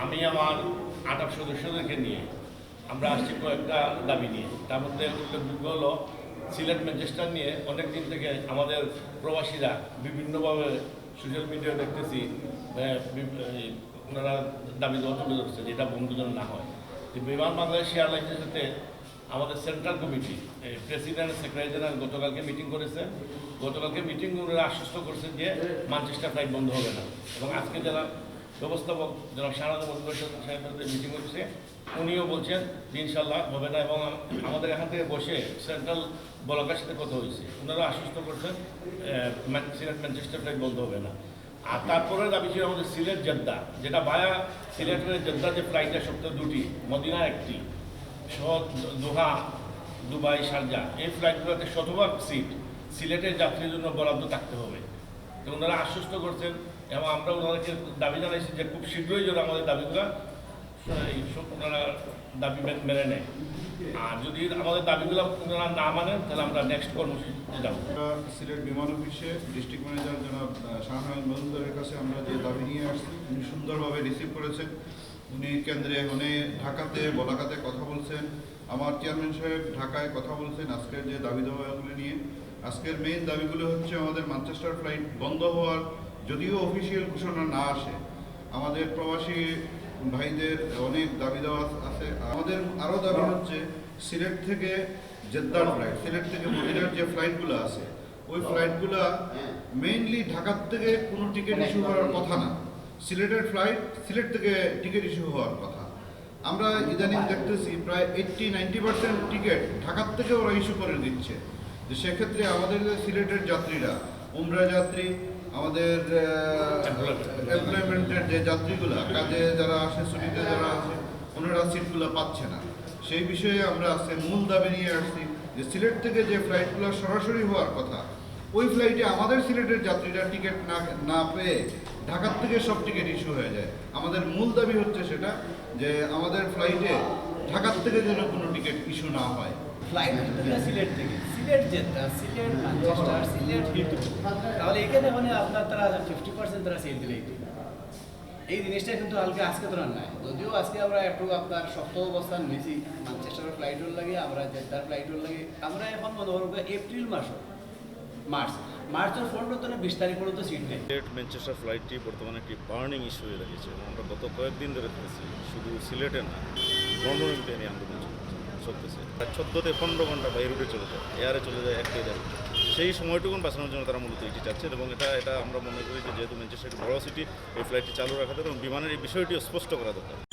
আমি আমার আটক সদস্যদেরকে নিয়ে আমরা আসছি কয়েকটা দাবি নিয়ে। তার মধ্যে উল্লেখযোগ্য হলো, সিলেট ম্যানচেস্টার নিয়ে অনেক দিন থেকে আমাদের প্রবাসীরা বিভিন্নভাবে সোশ্যাল মিডিয়া দেখতেছি ওনারা দাবি দেওয়া তুলে ধরছে যে এটা বন্ধ যেন না হয়। বিমান বাংলাদেশ এয়ারলাইন্সের সাথে আমাদের central committee president secretary general গতকালকে মিটিং করেছে। গতকালকে মিটিং ওনারা আশ্বস্ত করছেন যে মানচেস্টার ফ্লাইট বন্ধ হবে না। এবং আজকে যারা ব্যবস্থাপক যারা সারাদ মজুমদার সাহেবের মিটিং হচ্ছে। উনিও বলছেন ইনশাল্লাহ হবে না এবং আমাদের এখান থেকে বসে সেন্ট্রাল বলকার সাথে কথা হয়েছে। ওনারা আশ্বস্ত করছেন সিলেট ম্যানচেস্টার ফ্লাইট বন্ধ হবে না। আর তারপরে দাবি ছিল আমাদের সিলেট জেদ্দা, যেটা বায়া সিলেটের জেদ্দা যে ফ্লাইটটা সপ্তাহে দুটি মদিনা একটি সহ দোহা, দুবাই শারজা এই ফ্লাইটগুলোতে শতভাগ সিট সিলেটের যাত্রীর জন্য বরাদ্দ থাকতে হবে। তো ওনারা আশ্বস্ত করছেন এবং আমরা ওনাদেরকে দাবি জানাইছি যে খুব শীঘ্রই যেন আমাদের দাবিগুলো, এই ওনারা দাবি মেনে নেয়। আর যদি আমাদের দাবিগুলো ওনারা না মানেন, তাহলে আমরা নেক্সট কর্মসূচিতে যাব। সিলেট বিমান অফিসে ডিস্ট্রিক্ট ম্যানেজার জনাব শাহনাজ মজুমদারের কাছে আমরা যে দাবি নিয়ে আসছি, উনি সুন্দরভাবে রিসিভ করেছেন। উনি কেন্দ্রে উনি ঢাকাতে, বলাকাতে কথা বলছেন। আমার চেয়ারম্যান সাহেব ঢাকায় কথা বলছেন। আজকের যে দাবি দাবাগুলো নিয়ে আজকের মেইন দাবিগুলো হচ্ছে আমাদের ম্যানচেস্টার ফ্লাইট বন্ধ হওয়ার, যদিও অফিসিয়াল ঘোষণা না আসে, আমাদের প্রবাসী ভাইদের অনেক দাবি দেওয়া আছে। আমাদের আরও দাবি হচ্ছে, সিলেট থেকে জেদ্দার ফ্লাইট সিলেট থেকে মদিনার যে ফ্লাইটগুলো আছে, ওই ফ্লাইটগুলো মেইনলি ঢাকার থেকে কোনো টিকিট ইস্যু করার কথা না। সিলেটের ফ্লাইট সিলেট থেকে টিকিট ইস্যু হওয়ার কথা। আমরা ইদানিং দেখতেছি, প্রায় এইট্টি নাইনটি পার্সেন্ট টিকিট ঢাকার থেকে ওরা ইস্যু করে দিচ্ছে। যে সেক্ষেত্রে আমাদের যে সিলেটের যাত্রীরা উমরা যাত্রী আমাদের এমপ্লয়মেন্টের যে যাত্রীগুলা কাজে যারা আসে ছুটিতে যারা আসে ওনারা সিটগুলো পাচ্ছে না। সেই বিষয়ে আমরা আজকে মূল দাবি নিয়ে আসছি যে সিলেট থেকে যে ফ্লাইটগুলো সরাসরি হওয়ার কথা ওই ফ্লাইটে আমাদের সিলেটের যাত্রীরা টিকিট না না পেয়ে ঢাকার থেকে সব টিকিট ইস্যু হয়ে যায়। আমাদের মূল দাবি হচ্ছে সেটা যে আমাদের ফ্লাইটে ঢাকার থেকে যেন কোনো টিকিট ইস্যু না হয়। ফ্লাইট সিলেট থেকে। সিলেট জেদ্দা সিলেট ম্যানচেস্টার সিলেট হিটু তাহলে এখানে মানে আপনার তারা ফিফটি পার্সেন্ট তারা সেল দিলে এই জিনিসটা কিন্তু হালকা আজকে তো নাই। যদিও আজকে আমরা একটু আপনার শক্ত অবস্থান নিয়েছি। ম্যানচেস্টারের ফ্লাইটের লাগে আমরা জেদ্দার ফ্লাইটের লাগে। আমরা এখন মনে করব এপ্রিল মাস মার্চ। মার্চের ফোনটা তো বিশ তারিখ পর্যন্ত সিট নেই। সিলেট ম্যানচেস্টার ফ্লাইটটি বর্তমানে একটি বার্নিং ইস্যু হয়ে দাঁড়িয়েছে। আমরা গত কয়েকদিন ধরে শুধু সিলেটে না লন্ডনে আন্দোলন চলছে। চলতেছে। আর চোদ্দ থেকে পনেরো ঘণ্টা বাই রুটে চলে যায় এয়ারে চলে যায়, এক দেড় সেই সময়টুকু বাঁচানোর জন্য তারা মূলত এটি চাচ্ছেন এবং এটা এটা আমরা মনে করি যে যেহেতু ম্যানচেস্টার বড় সিটি এই ফ্লাইটটি চালু রাখা দরকার এবং বিমানের এই বিষয়টিও স্পষ্ট করা দরকার।